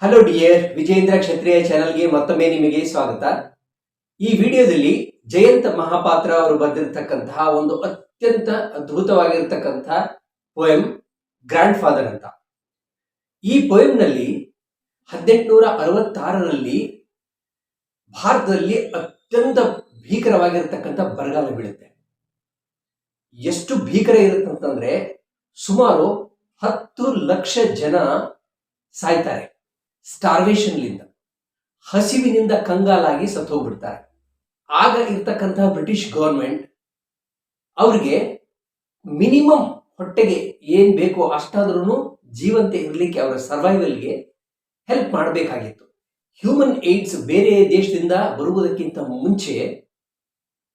Hello dear Vijendra ಕ್ಷತ್ರಿಯ ಚಾನಲ್ಗೆ ಮತ್ತೊಮ್ಮೆ ನಿಮಗೆ ಸ್ವಾಗತ. ಈ ವಿಡಿಯೋದಲ್ಲಿ ಜಯಂತ ಮಹಾಪಾತ್ರ ಅವರು ಬರೆದಿರ್ತಕ್ಕಂತಹ ಒಂದು ಅತ್ಯಂತ ಅದ್ಭುತವಾಗಿರ್ತಕ್ಕಂತಹ ಪೋಯಂ ಗ್ರ್ಯಾಂಡ್ ಫಾದರ್ ಅಂತ. ಈ ಪೊಯಂನಲ್ಲಿ ಹದಿನೆಂಟುನೂರ ಅರವತ್ತಾರರಲ್ಲಿ ಭಾರತದಲ್ಲಿ ಅತ್ಯಂತ ಭೀಕರವಾಗಿರ್ತಕ್ಕಂಥ ಬರಗಾಲ ಬೀಳುತ್ತೆ. ಎಷ್ಟು ಭೀಕರ ಇರುತ್ತಂತಂದ್ರೆ ಸುಮಾರು ಹತ್ತು ಲಕ್ಷ ಜನ ಸಾಯ್ತಾರೆ. ಸ್ಟಾರ್ವೇಷನ್ಲಿಂದ ಹಸಿವಿನಿಂದ ಕಂಗಾಲಾಗಿ ಸತ್ತು ಹೋಗ್ಬಿಡ್ತಾರೆ ಆಗ ಇರ್ತಕ್ಕಂತಹ ಬ್ರಿಟಿಷ್ ಗೌರ್ಮೆಂಟ್ ಅವ್ರಿಗೆ ಮಿನಿಮಮ್ ಹೊಟ್ಟೆಗೆ ಏನ್ ಬೇಕೋ ಅಷ್ಟಾದ್ರೂ ಜೀವಂತ ಇರಲಿಕ್ಕೆ ಅವರ ಸರ್ವೈವಲ್ಗೆ ಹೆಲ್ಪ್ ಮಾಡಬೇಕಾಗಿತ್ತು. ಹ್ಯೂಮನ್ ಏಡ್ಸ್ ಬೇರೆ ದೇಶದಿಂದ ಬರುವುದಕ್ಕಿಂತ ಮುಂಚೆ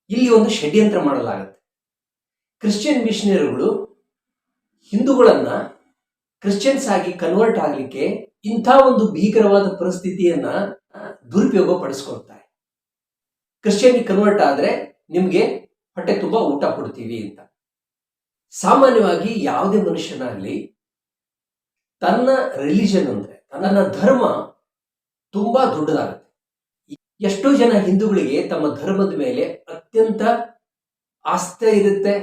ಇಲ್ಲಿ ಒಂದು ಷಡ್ಯಂತ್ರ ಮಾಡಲಾಗುತ್ತೆ. ಕ್ರಿಶ್ಚಿಯನ್ ಮಿಷನರಿಗಳು ಹಿಂದೂಗಳನ್ನ ಕ್ರಿಶ್ಚಿಯನ್ಸ್ ಆಗಿ ಕನ್ವರ್ಟ್ ಆಗಲಿಕ್ಕೆ ಇಂಥ ಒಂದು ಭೀಕರವಾದ ಪರಿಸ್ಥಿತಿಯನ್ನ ದುರುಪಯೋಗ ಪಡಿಸ್ಕೊಳ್ತಾರೆ ಕ್ರಿಶ್ಚಿಯನ್ ಕನ್ವರ್ಟ್ ಆದ್ರೆ ನಿಮ್ಗೆ ಹೊಟ್ಟೆ ತುಂಬಾ ಊಟ ಕೊಡ್ತೀವಿ ಅಂತ. ಸಾಮಾನ್ಯವಾಗಿ ಯಾವುದೇ ಮನುಷ್ಯನಾಗ್ಲಿ ತನ್ನ ರಿಲಿಜನ್ ಅಂದ್ರೆ, ತನ್ನ ಧರ್ಮ ತುಂಬಾ ದೊಡ್ಡದಾಗುತ್ತೆ. ಎಷ್ಟೋ ಜನ ಹಿಂದೂಗಳಿಗೆ ತಮ್ಮ ಧರ್ಮದ ಮೇಲೆ ಅತ್ಯಂತ ಆಸ್ಥೆ ಇರುತ್ತೆ,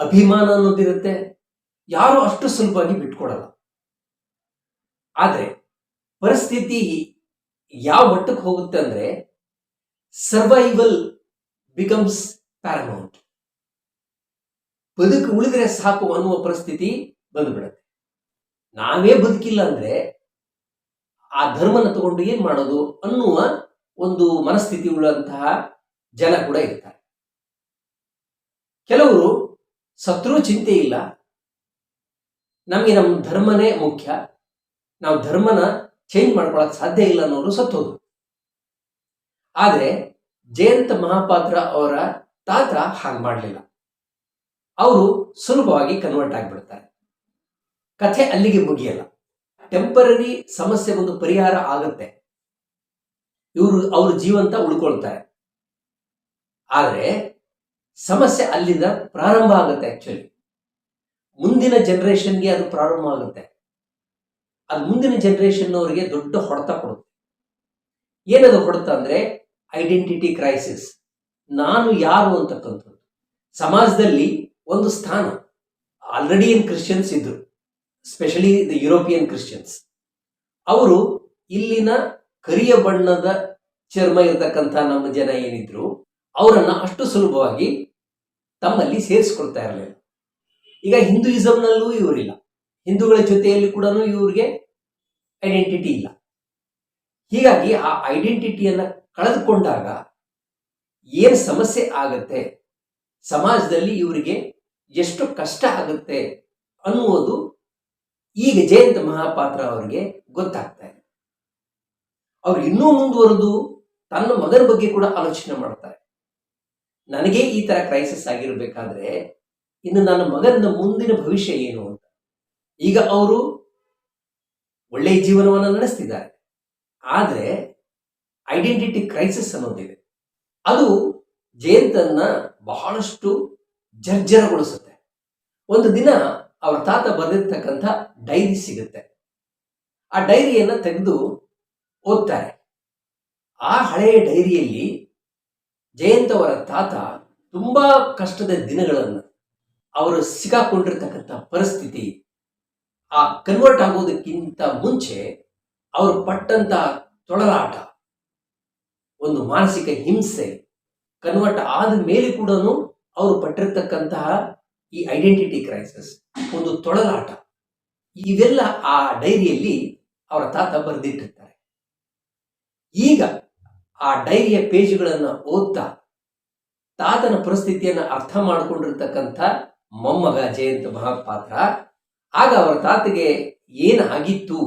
ಅಭಿಮಾನ ಅನ್ನೋದಿರುತ್ತೆ. ಯಾರು ಅಷ್ಟು ಸುಲಭವಾಗಿ ಬಿಟ್ಕೊಡಲ್ಲ. ಆದ್ರೆ ಪರಿಸ್ಥಿತಿ ಯಾವ ಮಟ್ಟಕ್ಕೆ ಹೋಗುತ್ತೆ ಅಂದ್ರೆ ಸರ್ವೈವಲ್ ಬಿಕಮ್ಸ್ ಪ್ಯಾರಮೌಂಟ್ ಬದುಕು ಉಳಿದ್ರೆ ಸಾಕು ಅನ್ನುವ ಪರಿಸ್ಥಿತಿ ಬಂದ್ಬಿಡುತ್ತೆ. ನಾವೇ ಬದುಕಿಲ್ಲ ಅಂದ್ರೆ ಆ ಧರ್ಮನ ತಗೊಂಡು ಏನ್ ಮಾಡೋದು ಅನ್ನುವ ಒಂದು ಮನಸ್ಥಿತಿ ಉಳ್ಳಂತಹ ಜನ ಕೂಡ ಇರ್ತಾರೆ. ಕೆಲವರು ಸತ್ರೂ ಚಿಂತೆ ಇಲ್ಲ. ನಮಗೆ ನಮ್ಮ ಧರ್ಮನೇ ಮುಖ್ಯ. ನಾವು ಧರ್ಮನ ಚೇಂಜ್ ಮಾಡ್ಕೊಳಕ್ ಸಾಧ್ಯ ಇಲ್ಲ ಅನ್ನೋರು ಸತ್ತೋದು ಆದ್ರೆ ಜಯಂತ ಮಹಾಪಾತ್ರ ಅವರ ತಾತ ಹಾಗೆ ಮಾಡಲಿಲ್ಲ. ಅವರು ಸುಲಭವಾಗಿ ಕನ್ವರ್ಟ್ ಆಗಿಬಿಡ್ತಾರೆ. ಕಥೆ ಅಲ್ಲಿಗೆ ಮುಗಿಯಲ್ಲ. ಟೆಂಪರರಿ ಸಮಸ್ಯೆ ಒಂದು ಪರಿಹಾರ ಆಗುತ್ತೆ. ಇವರು ಅವರು ಜೀವಂತ ಉಳ್ಕೊಳ್ತಾರೆ. ಆದರೆ ಸಮಸ್ಯೆ ಅಲ್ಲಿಂದ ಪ್ರಾರಂಭ ಆಗುತ್ತೆ ಆಕ್ಚುಲಿ ಮುಂದಿನ ಜನರೇಷನ್ಗೆ ಅದು ಪ್ರಾರಂಭ ಆಗುತ್ತೆ. ಅದು ಮುಂದಿನ ಜನರೇಷನ್ ಅವರಿಗೆ ದೊಡ್ಡ ಹೊಡೆತ ಕೊಡುತ್ತೆ. ಏನದು ಹೊಡೆತ ಅಂದ್ರೆ ಐಡೆಂಟಿಟಿ ಕ್ರೈಸಿಸ್ ನಾನು ಯಾರು ಅಂತಕ್ಕಂಥದ್ದು ಸಮಾಜದಲ್ಲಿ ಒಂದು ಸ್ಥಾನ. ಆಲ್ರೆಡಿ ಏನ್ ಕ್ರಿಶ್ಚಿಯನ್ಸ್ ಇದ್ರು ಸ್ಪೆಷಲಿ ದ ಯುರೋಪಿಯನ್ ಕ್ರಿಶ್ಚಿಯನ್ಸ್ ಅವರು ಇಲ್ಲಿನ ಕರಿಯ ಬಣ್ಣದ ಚರ್ಮ ಇರತಕ್ಕಂಥ ನಮ್ಮ ಜನ ಏನಿದ್ರು, ಅವರನ್ನ ಅಷ್ಟು ಸುಲಭವಾಗಿ ತಮ್ಮಲ್ಲಿ ಸೇರಿಸ್ಕೊಳ್ತಾ ಇರಲಿಲ್ಲ. ಈಗ ಹಿಂದೂಯಿಸಂನಲ್ಲೂ ಇವರಿಲ್ಲ. ಹಿಂದೂಗಳ ಜೊತೆಯಲ್ಲಿ ಕೂಡ ಇವ್ರಿಗೆ ಐಡೆಂಟಿಟಿ ಇಲ್ಲ. ಹೀಗಾಗಿ ಆ ಐಡೆಂಟಿಟಿಯನ್ನ ಕಳೆದುಕೊಂಡಾಗ ಏನು ಸಮಸ್ಯೆ ಆಗತ್ತೆ, ಸಮಾಜದಲ್ಲಿ ಇವರಿಗೆ ಎಷ್ಟು ಕಷ್ಟ ಆಗುತ್ತೆ ಅನ್ನುವುದು ಈಗ ಜಯಂತ ಮಹಾಪಾತ್ರ ಅವರಿಗೆ ಗೊತ್ತಾಗ್ತಾ ಇದೆ. ಅವ್ರು ಇನ್ನೂ ಮುಂದುವರೆದು ತನ್ನ ಮಗನ ಬಗ್ಗೆ ಕೂಡ ಆಲೋಚನೆ ಮಾಡ್ತಾರೆ. ನನಗೆ ಈ ತರ ಕ್ರೈಸಿಸ್ ಆಗಿರಬೇಕಾದ್ರೆ, ಇನ್ನು ನನ್ನ ಮಗನ ಮುಂದಿನ ಭವಿಷ್ಯ ಏನು ಅಂತ. ಈಗ ಅವರು ಒಳ್ಳೆಯ ಜೀವನವನ್ನು ನಡೆಸ್ತಿದ್ದಾರೆ. ಆದರೆ ಐಡೆಂಟಿಟಿ ಕ್ರೈಸಿಸ್ ಅನ್ನೋದಿದೆ. ಅದು ಜಯಂತನ್ನ ಬಹಳಷ್ಟು ಜರ್ಜರಗೊಳಿಸುತ್ತೆ. ಒಂದು ದಿನ ಅವರ ತಾತ ಬರೆದಿರ್ತಕ್ಕಂಥ ಡೈರಿ ಸಿಗುತ್ತೆ. ಆ ಡೈರಿಯನ್ನ ತೆಗೆದು ಓದ್ತಾರೆ. ಆ ಹಳೆಯ ಡೈರಿಯಲ್ಲಿ ಜಯಂತ್ ಅವರ ತಾತ ತುಂಬಾ ಕಷ್ಟದ ದಿನಗಳನ್ನು ಅವರು ಸಿಕ್ಕಾಕೊಂಡಿರ್ತಕ್ಕಂಥ ಪರಿಸ್ಥಿತಿ ಆ ಕನ್ವರ್ಟ್ ಆಗೋದಕ್ಕಿಂತ ಮುಂಚೆ ಅವರು ಪಟ್ಟಂತ ತೊಳಲಾಟ ಒಂದು ಮಾನಸಿಕ ಹಿಂಸೆ ಕನ್ವರ್ಟ್ ಆದ ಮೇಲೆ ಕೂಡ ಅವರು ಪಟ್ಟಿರ್ತಕ್ಕಂತಹ ಈ ಐಡೆಂಟಿಟಿ ಕ್ರೈಸಿಸ್ ಒಂದು ತೊಳಲಾಟ ಇವೆಲ್ಲ ಆ ಡೈರಿಯಲ್ಲಿ ಅವರ ತಾತ ಬರೆದಿಟ್ಟಿರ್ತಾರೆ. ಈಗ ಆ ಡೈರಿಯ ಪೇಜ್ಗಳನ್ನು ಓದ್ತಾ ತಾತನ ಪರಿಸ್ಥಿತಿಯನ್ನ ಅರ್ಥ ಮಾಡಿಕೊಂಡಿರ್ತಕ್ಕಂಥ ಮೊಮ್ಮಗ ಜಯಂತ ಮಹಾಪಾತ್ರ ಆಗ ಅವರ ತಾತಗೆ ಏನಾಗಿತ್ತು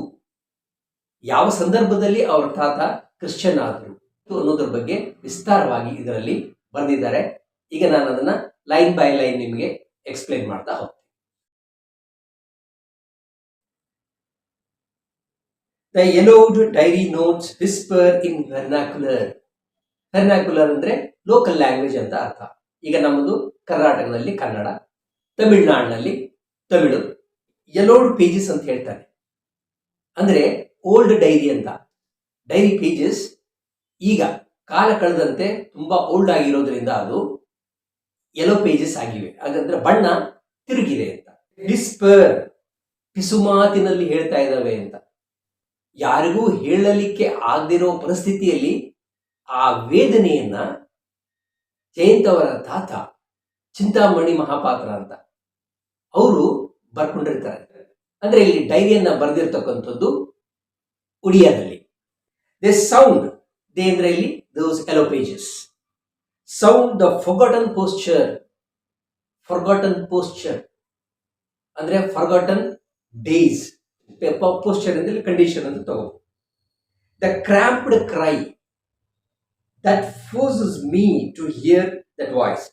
ಯಾವ ಸಂದರ್ಭದಲ್ಲಿ ಅವರ ತಾತ ಕ್ರಿಶ್ಚಿಯನ್ ಆದ್ರು ಅನ್ನೋದ್ರ ಬಗ್ಗೆ ವಿಸ್ತಾರವಾಗಿ ಇದರಲ್ಲಿ ಬರೆದಿದ್ದಾರೆ. ಈಗ ನಾನು ಅದನ್ನ ಲೈನ್ ಬೈ ಲೈನ್ ನಿಮಗೆ ಎಕ್ಸ್ಪ್ಲೈನ್ ಮಾಡ್ತಾ ಹೋಗ್ತೀನಿ. The yellowed diary notes whisper in vernacular vernacular ಅಂದ್ರೆ ಲೋಕಲ್ ಲ್ಯಾಂಗ್ವೇಜ್ ಅಂತ ಅರ್ಥ. ಈಗ ನಮ್ಮದು ಕರ್ನಾಟಕದಲ್ಲಿ ಕನ್ನಡ, ತಮಿಳುನಾಡಿನಲ್ಲಿ ತಮಿಳು. ಯೆಲೋಡ್ ಪೇಜಸ್ ಅಂತ ಹೇಳ್ತಾರೆ. ಅಂದ್ರೆ ಓಲ್ಡ್ ಡೈರಿ ಅಂತ. ಡೈರಿ ಪೇಜಸ್ ಈಗ ಕಾಲ ಕಳೆದಂತೆ ತುಂಬಾ ಓಲ್ಡ್ ಆಗಿರೋದ್ರಿಂದ ಅದು ಯೆಲೋ ಪೇಜಸ್ ಆಗಿವೆ. ಹಾಗಂದ್ರೆ ಬಣ್ಣ ತಿರುಗಿದೆ ಅಂತ. ವಿಸ್ಪರ್ ಪಿಸುಮಾತಿನಲ್ಲಿ ಹೇಳ್ತಾ ಇದ್ದಾವೆ ಅಂತ. ಯಾರಿಗೂ ಹೇಳಲಿಕ್ಕೆ ಆಗದಿರೋ ಪರಿಸ್ಥಿತಿಯಲ್ಲಿ ಆ ವೇದನೆಯನ್ನ ಜಯಂತ್ ಅವರ ತಾತ ಚಿಂತಾಮಣಿ ಮಹಾಪಾತ್ರ ಅಂತ. ಅವರು ಬರ್ಕೊಂಡಿರ್ತಾರೆ. ಅಂದ್ರೆ ಇಲ್ಲಿ ಡೈರಿಯನ್ನ ಬರೆದಿರ್ತಕ್ಕಂಥದ್ದು ಉಡಿಯಾದಲ್ಲಿ. ದೇ ಸೌಂಡ್ ದೇ ಅಂದ್ರೆ ಇಲ್ಲಿ those yellow pages sound the forgotten posture forgotten posture ಅಂದ್ರೆ ಫರ್ಗಾಟನ್ ಡೇಸ್ ಪೋಸ್ಚರ್ ಅಂದ್ರೆ ಕಂಡೀಷನ್ ಅಂತ ತಗೋ the cramped cry that forces me to hear that voice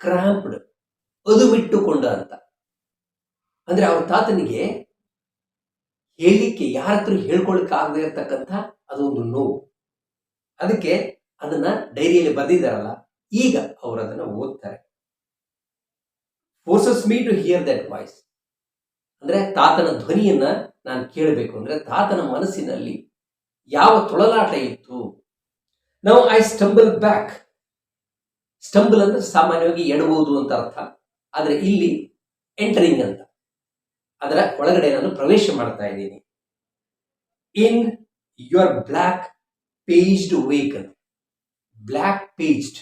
cramped ಅದುಮಿಟ್ಟುಕೊಂಡ ಅಂತ. ಅಂದ್ರೆ ಅವ್ರ ತಾತನಿಗೆ ಹೇಳಿಕೆ ಯಾರ ಹತ್ರ ಹೇಳ್ಕೊಳಕ್ ಆಗದೆ ಇರತಕ್ಕಂಥ ಅದೊಂದು ನೋವು. ಅದಕ್ಕೆ ಅದನ್ನ ಡೈರಿಯಲ್ಲಿ ಬರೆದಿದ್ದಾರಲ್ಲ, ಈಗ ಅವರು ಅದನ್ನ ಓದ್ತಾರೆ. Forces me to hear that voice ಅಂದ್ರೆ ತಾತನ ಧ್ವನಿಯನ್ನ ನಾನು ಕೇಳಬೇಕು. ಅಂದ್ರೆ ತಾತನ ಮನಸ್ಸಿನಲ್ಲಿ ಯಾವ ತೊಳಲಾಟ ಇತ್ತು? ನಾವು ಐ ಸ್ಟಂಬಲ್ ಬ್ಯಾಕ್ ಸ್ಟಂಬಲ್ ಅಂದ್ರೆ ಸಾಮಾನ್ಯವಾಗಿ ಎಡಬಹುದು ಅಂತ ಅರ್ಥ. ಆದ್ರೆ ಇಲ್ಲಿ ಎಂಟರಿಂಗ್ ಅಂತ. ಅದರ ಒಳಗಡೆ ನಾನು ಪ್ರವೇಶ ಮಾಡ್ತಾ ಇದ್ದೀನಿ. In your black paged vehicle black paged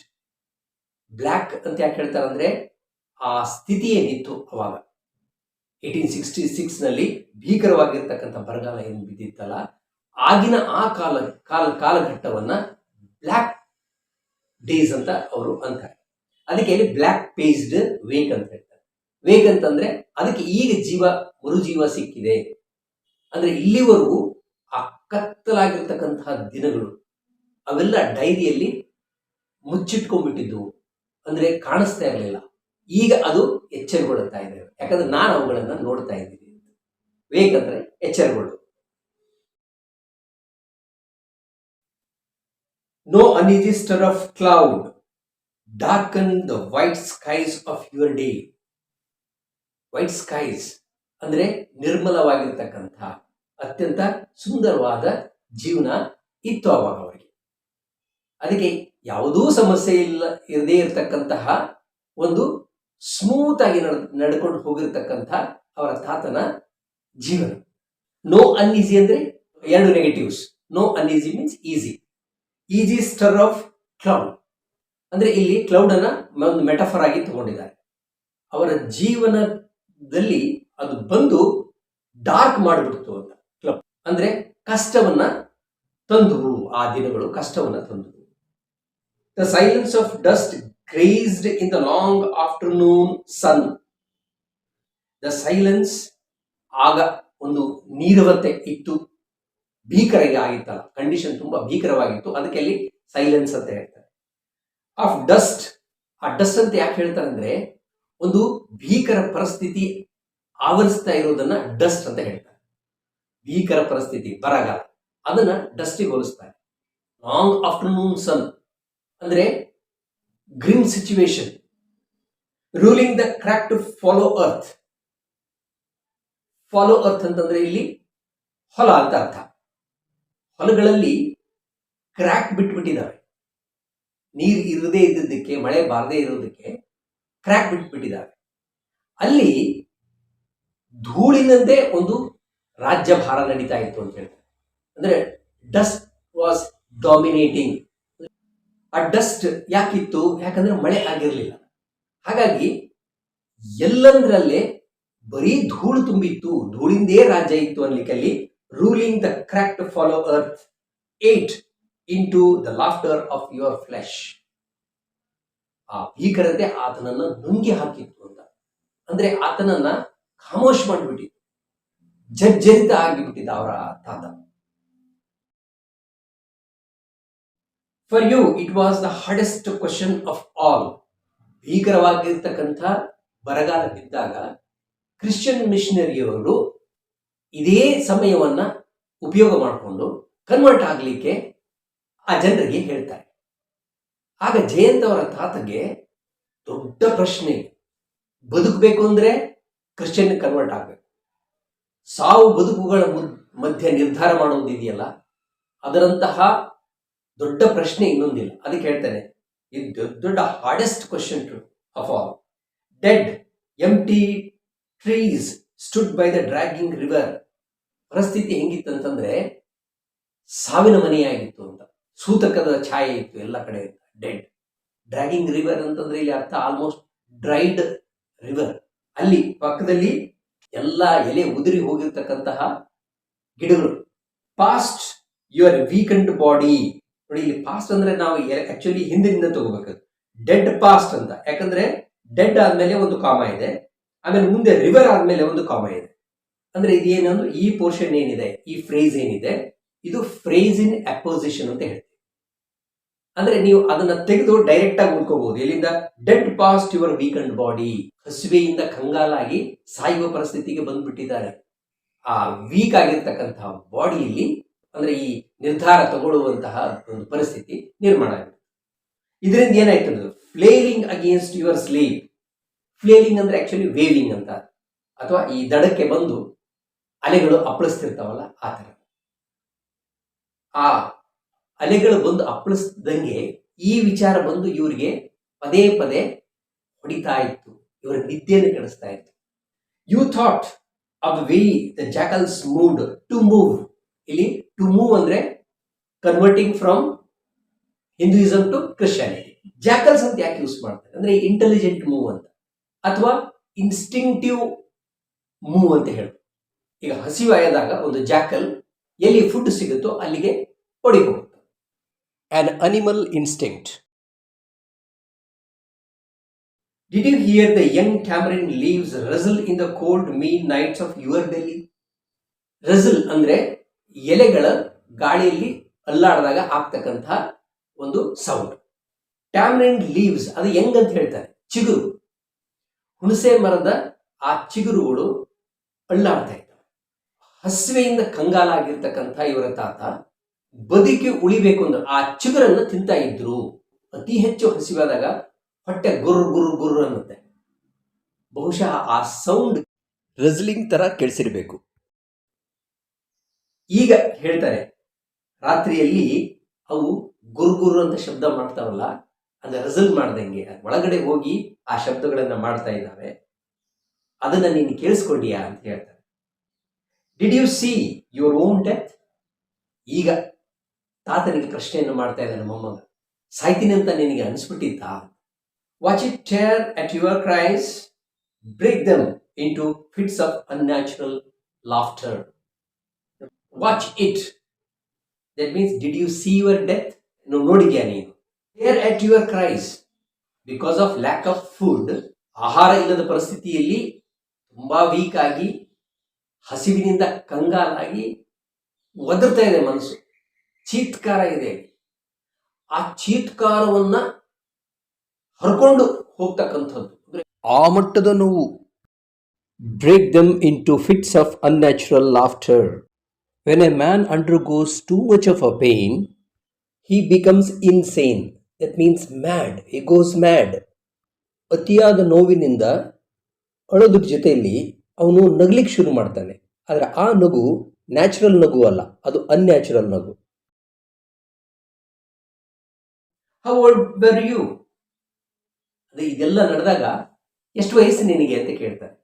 black ಅಂತ ಯಾಕೆ ಹೇಳ್ತಾರೆ ಅಂದ್ರೆ ಆ ಸ್ಥಿತಿ ಏನಿತ್ತು ಅವಾಗ. ಏಟೀನ್ ಸಿಕ್ಸ್ಟಿ ಸಿಕ್ಸ್ನಲ್ಲಿ ಭೀಕರವಾಗಿರ್ತಕ್ಕಂಥ ಬರಗಾಲ ಏನು ಬಿದ್ದಿತ್ತಲ್ಲ, ಆಗಿನ ಆ ಕಾಲ ಕಾಲ, ಕಾಲಘಟ್ಟವನ್ನ ಬ್ಲ್ಯಾಕ್ ಡೇಸ್ ಅಂತ ಅವರು ಅಂತಾರೆ. ಅದಕ್ಕೆ ಇಲ್ಲಿ ಬ್ಲ್ಯಾಕ್ ಪೇಜ್ಡ್ ವೇಕ್ ಅಂತ ಹೇಳ್ತಾರೆ. ವೇಕ್ ಅಂತಂದ್ರೆ ಅದಕ್ಕೆ ಈಗ ಜೀವ, ಮರುಜೀವ ಸಿಕ್ಕಿದೆ. ಅಂದ್ರೆ ಇಲ್ಲಿವರೆಗೂ ಆ ಕತ್ತಲಾಗಿರ್ತಕ್ಕಂತಹ ದಿನಗಳು ಅವೆಲ್ಲ ಡೈರಿಯಲ್ಲಿ ಮುಚ್ಚಿಟ್ಕೊಂಡ್ಬಿಟ್ಟಿದ್ದವು ಅಂದ್ರೆ ಕಾಣಿಸ್ತಾ ಇರಲಿಲ್ಲ. ಈಗ ಅದು ಎಚ್ಚರಗೊಳ್ಳುತ್ತಾ ಇದೆ. ಯಾಕಂದ್ರೆ ನಾನು ಅವುಗಳನ್ನ ನೋಡ್ತಾ ಇದ್ದೀನಿ. ಅಂದ್ರೆ ಎಚ್ಚರಗೊಳ್ಳು. No uneasy stir stir of cloud darken the white skies of your day white skies ಅಂದ್ರೆ ನಿರ್ಮಲವಾಗಿರ್ತಕ್ಕಂಥ ಅತ್ಯಂತ ಸುಂದರವಾದ ಜೀವನ ಇತ್ತು ಅವಾಗ ಅವರಿಗೆ. ಅದಕ್ಕೆ ಯಾವುದೂ ಸಮಸ್ಯೆ ಇಲ್ಲ, ಇರದೇ ಇರತಕ್ಕಂತಹ ಒಂದು ಸ್ಮೂತ್ ಆಗಿ ನಡ್- ನಡ್ಕೊಂಡು ಹೋಗಿರ್ತಕ್ಕಂಥ ಅವರ ತಾತನ ಜೀವನ. ನೋ ಅನ್ಈಸಿ ಅಂದ್ರೆ ಎರಡು negatives no uneasy means easy easy stir of cloud ಅಂದ್ರೆ ಇಲ್ಲಿ ಕ್ಲೌಡ್ ಅನ್ನ ಒಂದು ಮೆಟಫರ್ ಆಗಿ ತಗೊಂಡಿದ್ದಾರೆ. ಅವರ ಜೀವನದಲ್ಲಿ ಅದು ಬಂದು ಡಾರ್ಕ್ ಮಾಡಿಬಿಡ್ತು ಅಂತ. ಕ್ಲಬ್ ಅಂದ್ರೆ ಕಷ್ಟವನ್ನ ತಂದುವು ಆ ದಿನಗಳು ಕಷ್ಟವನ್ನ ತಂದುವು the silence of dust graced in the long afternoon sun the silence ಆಗ ಒಂದು ನೀರವತೆ ಇತ್ತು. ಭೀಕರ ಆಗಿತ್ತಲ್ಲ ಕಂಡೀಷನ್ ತುಂಬಾ ಭೀಕರವಾಗಿತ್ತು. ಅದಕ್ಕೆ ಅಲ್ಲಿ ಸೈಲೆನ್ಸ್ ಅಂತ ಹೇಳ್ತಾರೆ. ಆಫ್ ಡಸ್ಟ್ ಆ ಡಸ್ಟ್ ಅಂತ ಯಾಕೆ ಹೇಳ್ತಾರೆ ಅಂದ್ರೆ ಒಂದು ಭೀಕರ ಪರಿಸ್ಥಿತಿ ಆವರಿಸ್ತಾ ಇರೋದನ್ನ ಡಸ್ಟ್ ಅಂತ ಹೇಳ್ತಾರೆ. ಭೀಕರ ಪರಿಸ್ಥಿತಿ ಬರಗಾಲ ಅದನ್ನ ಡಸ್ಟಿಗೆ ಹೋಲಿಸ್ತಾರೆ. ಲಾಂಗ್ ಆಫ್ಟರ್ನೂನ್ ಸನ್ ಅಂದ್ರೆ green situation ruling the cracked fallow earth fallow earth ಅಂತಂದ್ರೆ ಇಲ್ಲಿ ಹೊಲ ಅಂತ ಅರ್ಥ. ಹೊಲಗಳಲ್ಲಿ ಕ್ರ್ಯಾಕ್ ಬಿಟ್ಬಿಟ್ಟಿದ್ದಾವೆ ನೀರು ಇರದೇ ಇದ್ದಿದ್ದಕ್ಕೆ, ಮಳೆ ಬಾರದೇ ಇರೋದಕ್ಕೆ ಕ್ರ್ಯಾಕ್ ಬಿಟ್ಬಿಟ್ಟಿದ್ದಾವೆ ಅಲ್ಲಿ ಧೂಳಿನಂತೆ ಒಂದು ರಾಜ್ಯ ಭಾರ ನಡೀತಾ ಇತ್ತು ಅಂತ ಹೇಳ್ತಾರೆ. ಅಂದ್ರೆ ಡಸ್ಟ್ ವಾಸ್ ಡಾಮಿನೇಟಿಂಗ್ ಆ ಡಸ್ಟ್ ಯಾಕಿತ್ತು? ಯಾಕಂದ್ರೆ ಮಳೆ ಆಗಿರಲಿಲ್ಲ. ಹಾಗಾಗಿ ಎಲ್ಲಂದ್ರಲ್ಲೇ ಬರೀ ಧೂಳು ತುಂಬಿತ್ತು. ಧೂಳಿಂದೇ ರಾಜ್ಯ ಇತ್ತು ಅನ್ಲಿಕ್ಕೆ ಅಲ್ಲಿ ruling the cracked fallow earth ate into the laughter of your flesh ಆ ಭೀಕರತೆ ಆತನನ್ನ ನುಂಗಿ ಹಾಕಿತ್ತು ಅಂತ. ಅಂದ್ರೆ ಆತನನ್ನ ಖಾಮೋಶ್ ಮಾಡಿಬಿಟ್ಟಿತ್ತು. ಜರ್ಜರಿತ ಆಗಿಬಿಟ್ಟಿದ್ದ ಅವರ ತಾತ. For you it was the hardest question of all ಭೀಕರವಾಗಿರ್ತಕ್ಕಂಥ ಬರಗಾಲ ಬಿದ್ದಾಗ ಕ್ರಿಶ್ಚಿಯನ್ ಮಿಷನರಿಯವರು ಇದೇ ಸಮಯವನ್ನ ಉಪಯೋಗ ಮಾಡಿಕೊಂಡು ಕನ್ವರ್ಟ್ ಆಗಲಿಕ್ಕೆ ಆ ಜನರಿಗೆ ಹೇಳ್ತಾರೆ. ಆಗ ಜಯಂತ್ ಅವರ ತಾತಗೆ ದೊಡ್ಡ ಪ್ರಶ್ನೆ ಬದುಕಬೇಕು ಅಂದ್ರೆ ಕ್ರಿಶ್ಚಿಯನ್ ಕನ್ವರ್ಟ್ ಆಗಬೇಕು. ಸಾವು ಬದುಕುಗಳ ಮಧ್ಯೆ ನಿರ್ಧಾರ ಮಾಡೋದಿದೆಯಲ್ಲ ಅದರಂತಹ ದೊಡ್ಡ ಪ್ರಶ್ನೆ ಇನ್ನೊಂದಿಲ್ಲ. ಅದಕ್ಕೆ ಹೇಳ್ತೇನೆ ಇದು ದೊಡ್ಡ ದೊಡ್ಡ hardest question of all dead empty trees stood by the dragging river ಪರಿಸ್ಥಿತಿ ಹೆಂಗಿತ್ತಂತಂದ್ರೆ ಸಾವಿನ ಮನೆಯಾಗಿತ್ತು ಅಂತ. ಸೂತಕದ ಛಾಯೆ ಇತ್ತು ಎಲ್ಲ ಕಡೆ ಡೆಡ್ ಡ್ರ್ಯಾಗಿಂಗ್ ರಿವರ್ ಅಂತಂದ್ರೆ ಇಲ್ಲಿ ಅರ್ಥ ಆಲ್ಮೋಸ್ಟ್ ಡ್ರೈಡ್ ರಿವರ್ ಅಲ್ಲಿ, ಪಕ್ಕದಲ್ಲಿ ಎಲ್ಲ ಎಲೆ ಉದುರಿ ಹೋಗಿರ್ತಕ್ಕಂತಹ ಗಿಡಗಳು. ಪಾಸ್ಟ್ ಯುವರ್ ವೀಕೆಂಡ್ ಬಾಡಿ ನೋಡಿ, ಇಲ್ಲಿ ಪಾಸ್ಟ್ ಅಂದ್ರೆ ನಾವು ಆಕ್ಚುಲಿ ಹಿಂದಿನಿಂದ ತಗೋಬೇಕು ಡೆಡ್ ಪಾಸ್ಟ್ ಅಂತ. ಯಾಕಂದ್ರೆ ಡೆಡ್ ಆದ್ಮೇಲೆ ಒಂದು ಕಾಮ ಇದೆ. ಆಮೇಲೆ ಮುಂದೆ ರಿವರ್ ಆದ್ಮೇಲೆ ಒಂದು ಕಾಮ ಇದೆ. ಅಂದ್ರೆ ಇದು ಏನಂದ್ರೆ ಈ ಪೋರ್ಷನ್ ಏನಿದೆ, ಈ ಫ್ರೇಸ್ ಏನಿದೆ, ಇದು ಫ್ರೇಸ್ ಇನ್ ಅಪೋಸಿಷನ್ ಅಂತ ಹೇಳ್ತೀವಿ. ಅಂದ್ರೆ ನೀವು ಅದನ್ನ ತೆಗೆದು ಡೈರೆಕ್ಟ್ ಆಗಿ ಓದ್ಕೋಬಹುದು ಎಲ್ಲಿಂದ? Dead past your weakened body ಹಸುವೆಯಿಂದ ಕಂಗಾಲಾಗಿ ಸಾಯುವ ಪರಿಸ್ಥಿತಿಗೆ ಬಂದ್ಬಿಟ್ಟಿದ್ದಾರೆ. ಆ ವೀಕ್ ಆಗಿರ್ತಕ್ಕಂತಹ ಬಾಡಿಯಲ್ಲಿ ಅಂದ್ರೆ ಈ ನಿರ್ಧಾರ ತಗೊಳ್ಳುವಂತಹ ಒಂದು ಪರಿಸ್ಥಿತಿ ನಿರ್ಮಾಣ ಆಗಿದೆ. ಇದರಿಂದ ಏನಾಯ್ತು ಅನ್ನೋದು flaring against your sleep flaring ಅಂದ್ರೆ ಆಕ್ಚುಲಿ ವೇವಿಂಗ್ ಅಂತ. ಅಥವಾ ಈ ದಡಕ್ಕೆ ಬಂದು ಅಲೆಗಳು ಅಪ್ಪಳಿಸ್ತಿರ್ತಾವಲ್ಲ, ಆ ಥರ. ಆ ಅಲೆಗಳು ಬಂದು ಅಪ್ಪಳಿಸ್ದಂಗೆ ಈ ವಿಚಾರ ಬಂದು ಇವರಿಗೆ ಪದೇ ಪದೇ ಹೊಡಿತಾ ಇತ್ತು. ಇವರ ನಿದ್ದೆಯನ್ನು ಕೆಡಿಸ್ತಾ ಇತ್ತು. You thought of we the jackals moved to move ಇಲ್ಲಿ ಟು ಮೂವ್ ಅಂದ್ರೆ converting from Hinduism to Christianity jackals ಅಂತ ಯಾಕೆ ಯೂಸ್ ಮಾಡ್ತಾರೆ? ಅಂದ್ರೆ ಇಂಟೆಲಿಜೆಂಟ್ ಮೂವ್ ಅಂತ. ಅಥವಾ ಇನ್ಸ್ಟಿಂಕ್ಟಿವ್ ಮೂವ್ ಅಂತ ಹೇಳಿ ಈಗ ಹಸಿವಾಯದಾಗ ಒಂದು ಜಾಕಲ್ ಎಲ್ಲಿ ಫುಡ್ ಸಿಗುತ್ತೋ ಅಲ್ಲಿಗೆ ಓಡಿ on animal instinct did you hear the young tamarind leaves rustle in the cold mean nights of your belly rustle ಅಂದ್ರೆ ಎಲೆಗಳ ಗಾಳಿಯಲ್ಲಿ ಅಲ್ಲಾಡಿದಾಗ ಆಗ್ತಕ್ಕಂತಹ ಒಂದು ಸೌಂಡ್ ಟ್ಯಾಮರಿನ್ ಲೀವ್ಸ್ ಅದು ಯಂಗ್ ಅಂತ ಹೇಳ್ತಾರೆ? ಚಿಗುರು. ಹುಣಸೆ ಮರದ ಆ ಚಿಗುರುಗಳು ಅಳ್ಳಾಡ್ತಾ ಇದ್ದವು. ಹಸಿವೆಯಿಂದ ಕಂಗಾಲಾಗಿರ್ತಕ್ಕಂಥ ಇವರ ತಾತ ಬದುಕಿ ಉಳಿಬೇಕು ಅಂದ್ರೆ, ಆ ಚಿಗುರನ್ನು ತಿಂತಾ ಇದ್ರು. ಅತಿ ಹೆಚ್ಚು ಹಸಿವಾದಾಗ ಹೊಟ್ಟೆ ಗುರು ಗುರು ಗುರು ಅನ್ನುತ್ತೆ. ಬಹುಶಃ ಆ ಸೌಂಡ್ ರಜ್ಲಿಂಗ್ ತರ ಕೇಳಿಸಿರ್ಬೇಕು. ಈಗ ಹೇಳ್ತಾರೆ, ರಾತ್ರಿಯಲ್ಲಿ ಅವು ಗುರು ಗುರು ಅಂತ ಶಬ್ದ ಮಾಡ್ತಾವಲ್ಲ ಅದು ರಜಲ್ ಮಾಡ್ದಂಗೆ ಒಳಗಡೆ ಹೋಗಿ ಆ ಶಬ್ದಗಳನ್ನ ಮಾಡ್ತಾ ಇದ್ದಾವೆ. ಅದನ್ನ ನೀನು ಕೇಳಿಸ್ಕೊಂಡಿಯಾ ಅಂತ ಹೇಳ್ತಾರೆ. Did you see your own death ಈಗ ತಾತನಿಗೆ ಪ್ರಶ್ನೆಯನ್ನು ಮಾಡ್ತಾ ಇದ್ದಾನೆ ಮೊಮ್ಮಗ. ಸಾಯ್ತೀನಿ ಅಂತ ನಿನಗೆ ಅನಿಸ್ಬಿಟ್ಟಿತ್ತಾ? Watch it tear at your cries break them into fits of unnatural laughter watch it that means did you see your death ನೋಡಿದ್ಯಾ ನೀನು? Tear at your cries because of lack of food ಆಹಾರ ಇಲ್ಲದ ಪರಿಸ್ಥಿತಿಯಲ್ಲಿ ತುಂಬಾ weak ಆಗಿ, ಹಸಿವಿನಿಂದ ಕಂಗಾಲಾಗಿ ಒದರ್ತಾ ಇದೆ ಮನಸ್ಸು. ಚೀತ್ಕಾರ ಇದೆ. ಆ ಚೀತ್ಕಾರವನ್ನ ಹರ್ಕೊಂಡು ಹೋಗ್ತಕ್ಕಂಥದ್ದು. ಆ ಮಟ್ಟದ ನೋವು. Break them into fits of unnatural laughter when a man undergoes too much of a pain becomes insane that means mad he goes mad ಅತಿಯಾದ ನೋವಿನಿಂದ ಅಳೋದ್ರ ಜೊತೆಯಲ್ಲಿ ಅವನು ನಗ್ಲಿಕ್ಕೆ ಶುರು ಮಾಡ್ತಾನೆ. ಆದರೆ ಆ ನಗು ನ್ಯಾಚುರಲ್ ನಗು ಅಲ್ಲ ಅದು ಅನ್ಯಾಚುರಲ್ ನಗು. ಹೌ ಓಲ್ಡ್ ವೆರ್ ಯು ಅದೇ ಇದೆಲ್ಲ ನಡೆದಾಗ ಎಷ್ಟು ವಯಸ್ಸು ನಿನಗೆ ಅಂತ ಕೇಳ್ತಾರೆ.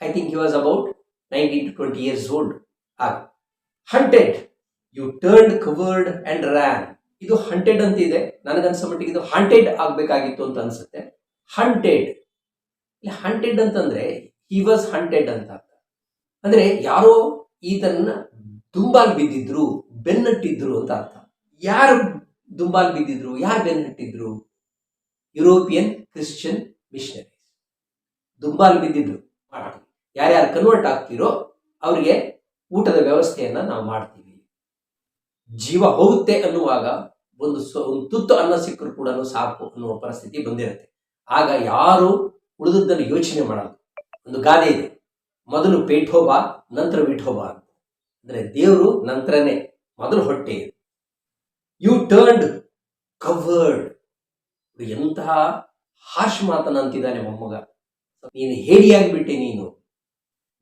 I think you was about nineteen to twenty years old ಆಗ hunted you turn cowered and ran ಇದು ಹಂಟೆಡ್ ಅಂತ ಇದೆ. ನನಗನ್ಸೋ ಮಟ್ಟಿಗೆ ಇದು ಹಂಟೆಡ್ ಆಗಬೇಕಾಗಿತ್ತು ಅಂತ ಅನ್ಸುತ್ತೆ. ಹಂಟೆಡ್ ಇಲ್ಲಿ ಹಂಟೆಡ್ ಅಂತಂದ್ರೆ ಹಿ ವಾಸ್ ಹಂಟೆಡ್ ಅಂತ ಅರ್ಥ. ಅಂದ್ರೆ ಯಾರೋ ಈತನ ದುಂಬಾಗಿ ಬಿದ್ದಿದ್ರು, ಬೆನ್ನಟ್ಟಿದ್ರು ಅಂತ ಅರ್ಥ. ಯಾರು ದುಂಬಾಲ್ ಬಿದ್ದಿದ್ರು ಯಾರು ಬೆನ್ನಟ್ಟಿದ್ರು ಯುರೋಪಿಯನ್ ಕ್ರಿಶ್ಚಿಯನ್ ಮಿಷನರೀಸ್. ದುಂಬಾಲ್ ಬಿದ್ದಿದ್ರು ಯಾರ್ಯಾರು ಕನ್ವರ್ಟ್ ಆಗ್ತಿರೋ ಅವರಿಗೆ ಊಟದ ವ್ಯವಸ್ಥೆಯನ್ನ ನಾವು ಮಾಡ್ತೀವಿ. ಜೀವ ಹೋಗುತ್ತೆ ಅನ್ನುವಾಗ ಒಂದು ಒಂದು ತುತ್ತು ಅನ್ನ ಸಿಕ್ಕರು ಕೂಡ ಸಾಕು ಅನ್ನುವ ಪರಿಸ್ಥಿತಿ ಬಂದಿರುತ್ತೆ. ಆಗ ಯಾರು ಉಳಿದದ್ದನ್ನು ಯೋಚನೆ ಮಾಡಲ್ಲ. ಒಂದು ಗಾದೆ ಇದೆ. ಮೊದಲು ಪೇಠೋಬಾ, ನಂತರ ವಿಠೋಬಾ ಅಂತ. ಅಂದ್ರೆ ದೇವರು ನಂತರನೇ ಮೊದಲು ಹೊಟ್ಟೆ. ಯು ಟರ್ನ್ಡ್ ಕವರ್ಡ್ ಎಂತಹ ಹಾಶ್ ಮಾತನ ಅಂತಿದ್ದಾನೆ ಮೊಮ್ಮಗ. ನೀನು ಹೇಡಿಯಾಗಿಬಿಟ್ಟೆ ನೀನು.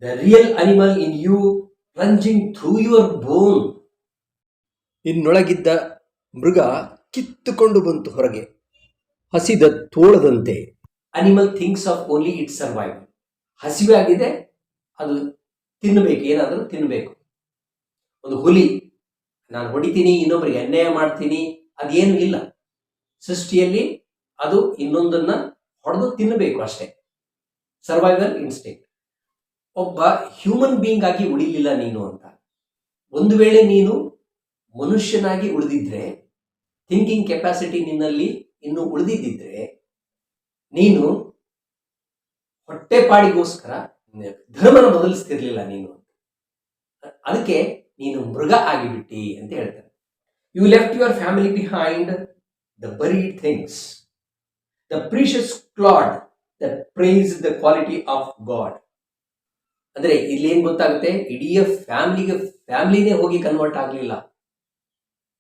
The real animal in you plunging through your bone ಇನ್ನೊಳಗಿದ್ದ ಮೃಗ ಕಿತ್ತುಕೊಂಡು ಬಂತು ಹೊರಗೆ. ಹಸಿದ ತೋಳದಂತೆ. Animal things of only it survive ಹಸಿವೆ ಆಗಿದೆ ಅದು ತಿನ್ನಬೇಕು ಏನಾದರೂ ತಿನ್ನಬೇಕು. ಒಂದು ಹುಲಿ ನಾನು ಹೊಡಿತೀನಿ ಇನ್ನೊಬ್ಬರಿಗೆ ಅನ್ಯಾಯ ಮಾಡ್ತೀನಿ, ಅದೇನು ಇಲ್ಲ. ಸೃಷ್ಟಿಯಲ್ಲಿ ಅದು ಇನ್ನೊಂದನ್ನ ಹೊಡೆದು ತಿನ್ನಬೇಕು ಅಷ್ಟೇ. ಸರ್ವೈವಲ್ ಇನ್ಸ್ಟಿಂಕ್ಟ್ ಒಬ್ಬ ಹ್ಯೂಮನ್ ಬೀಯಿಂಗ್ ಆಗಿ ಉಳಿಲಿಲ್ಲ ನೀನು ಅಂತ. ಒಂದು ವೇಳೆ ನೀನು ಮನುಷ್ಯನಾಗಿ ಉಳಿದಿದ್ರೆ ಥಿಂಕಿಂಗ್ ಕೆಪಾಸಿಟಿ ನಿನ್ನಲ್ಲಿ ಇನ್ನು ಉಳಿದಿದ್ದಿದ್ರೆ, ನೀನು ಹೊಟ್ಟೆಪಾಡಿಗೋಸ್ಕರ ಧರ್ಮನ ಬದಲಿಸ್ತಿರ್ಲಿಲ್ಲ ನೀನು ಅದಕ್ಕೆ ನೀನು ಮೃಗ ಆಗಿಬಿಟ್ಟಿ ಅಂತ ಹೇಳ್ತಾರೆ. You left your family behind the buried things the precious clod the price the quality of God ಅಂದ್ರೆ ಇಲ್ಲಿ ಏನ್ ಗೊತ್ತಾಗುತ್ತೆ? ಇಡೀ ಫ್ಯಾಮಿಲಿಗೆ ಫ್ಯಾಮಿಲಿನೇ ಹೋಗಿ ಕನ್ವರ್ಟ್ ಆಗಲಿಲ್ಲ.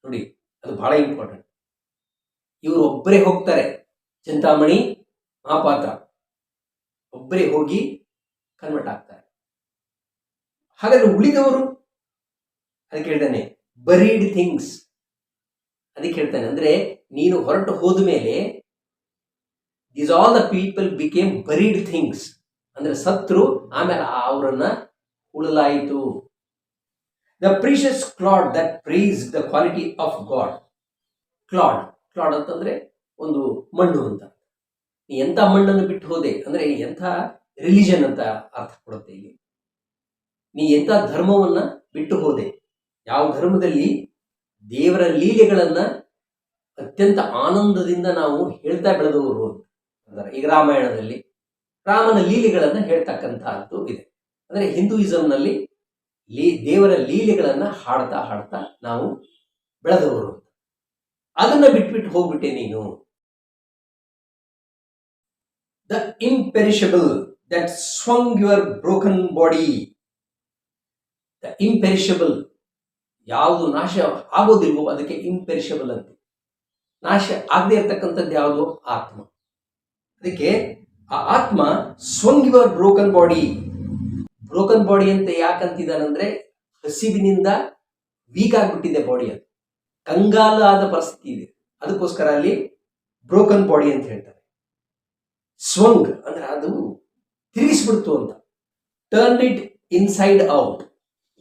ನೋಡಿ, ಅದು ಬಹಳ ಇಂಪಾರ್ಟೆಂಟ್ ಇವರು ಒಬ್ಬರೇ ಹೋಗ್ತಾರೆ. ಚಿಂತಾಮಣಿ, ಮಹಾಪಾತ್ರ. ಒಬ್ಬರೇ ಹೋಗಿ ಕನ್ವರ್ಟ್ ಆಗ್ತಾರೆ. ಹಾಗಾದ್ರೆ ಉಳಿದವರು? ಅದಕ್ಕೆ ಹೇಳ್ತಾನೆ ಬರೀಡ್ ಥಿಂಗ್ಸ್ ಅದಕ್ಕೆ ಹೇಳ್ತಾನೆ, ಅಂದ್ರೆ ನೀನು ಹೊರಟು ಹೋದ ಮೇಲೆ this all the people became buried things ಅಂದ್ರೆ ಸತ್ರು ಆಮೇಲೆ ಅವರನ್ನ ಉಳಲಾಯಿತು. The precious clod that price the quality of God clod clod ಅಂತಂದ್ರೆ ಒಂದು ಮಣ್ಣು ಅಂತ. ನೀ ಎಂಥ ಮಣ್ಣನ್ನು ಬಿಟ್ಟು ಹೋದೆ? ಅಂದ್ರೆ ಎಂಥ ರಿಲಿಜನ್ ಅಂತ ಅರ್ಥ ಕೊಡುತ್ತೆ ಇಲ್ಲಿ. ನೀ ಎಂಥ ಧರ್ಮವನ್ನ ಬಿಟ್ಟು ಹೋದೆ? ಯಾವ ಧರ್ಮದಲ್ಲಿ ದೇವರ ಲೀಲೆಗಳನ್ನ ಅತ್ಯಂತ ಆನಂದದಿಂದ ನಾವು ಹೇಳ್ತಾ ಬೆಳೆದವರು ಅಂತಾರೆ ಈಗ ರಾಮಾಯಣದಲ್ಲಿ ರಾಮನ ಲೀಲೆಗಳನ್ನ ಹೇಳ್ತಕ್ಕಂತಹದ್ದು ಇದೆ. ಅಂದ್ರೆ ಹಿಂದೂಯಿಸಂನಲ್ಲಿ ಲೀ, ದೇವರ ಲೀಲೆಗಳನ್ನ ಹಾಡ್ತಾ ಹಾಡ್ತಾ ನಾವು ಬೆಳೆದವರು ಅದನ್ನ ಬಿಟ್ಬಿಟ್ಟು ಹೋಗ್ಬಿಟ್ಟೆ ನೀನು. The imperishable that swung your broken body the imperishable ಯಾವುದು ನಾಶ ಆಗೋದಿಲ್ವೋ ಅದಕ್ಕೆ ಇಂಪೆರಿಷಬಲ್ ಅಂತ. ನಾಶ ಆಗದೆ ಇರತಕ್ಕಂಥದ್ದು ಯಾವುದು? ಆತ್ಮ. ಅದಕ್ಕೆ ಆ ಆತ್ಮ swung your broken body broken body ಅಂತ ಯಾಕಂತಿದ್ದಾನಂದ್ರೆ ಹಸಿವಿನಿಂದ ವೀಕ್ ಆಗಿಬಿಟ್ಟಿದೆ ಬಾಡಿ ಅದು. ಕಂಗಾಲ ಆದ ಪರಿಸ್ಥಿತಿ ಇದೆ. ಅದಕ್ಕೋಸ್ಕರ ಅಲ್ಲಿ ಬ್ರೋಕನ್ ಬಾಡಿ ಅಂತ ಹೇಳ್ತಾರೆ. ಸ್ವಂಗ್ ಅಂದ್ರೆ ಅದು ತಿರುಗಿಸ್ಬಿಡ್ತು ಅಂತ. ಟರ್ನ್ ಇಟ್ ಇನ್ಸೈಡ್ ಔಟ್